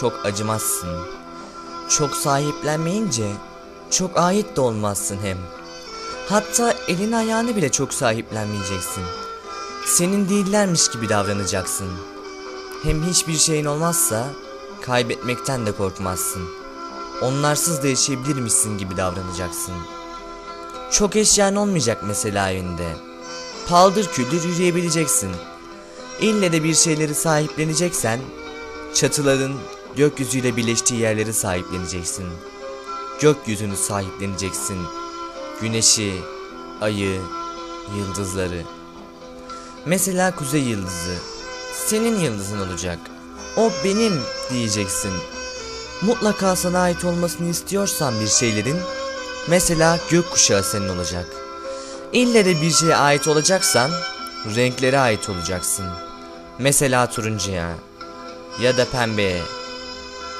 çok acımazsın. Çok sahiplenmeyince çok ait de olmazsın hem. Hatta elin ayağını bile çok sahiplenmeyeceksin. Senin değillermiş gibi davranacaksın. Hem hiçbir şeyin olmazsa kaybetmekten de korkmazsın. Onlarsız da yaşayabilirmişsin gibi davranacaksın. Çok eşyan olmayacak mesela evinde. Paldır küldür yürüyebileceksin. İlle de bir şeyleri sahipleneceksen çatıların gökyüzüyle birleştiği yerleri sahipleneceksin. Gökyüzünü sahipleneceksin. Güneşi, ayı, yıldızları. Mesela kuzey yıldızı. Senin yıldızın olacak. O benim diyeceksin. Mutlaka sana ait olmasını istiyorsan bir şeylerin mesela gökkuşağı senin olacak. İlle de bir şeye ait olacaksan renklere ait olacaksın. Mesela turuncuya ya da pembeye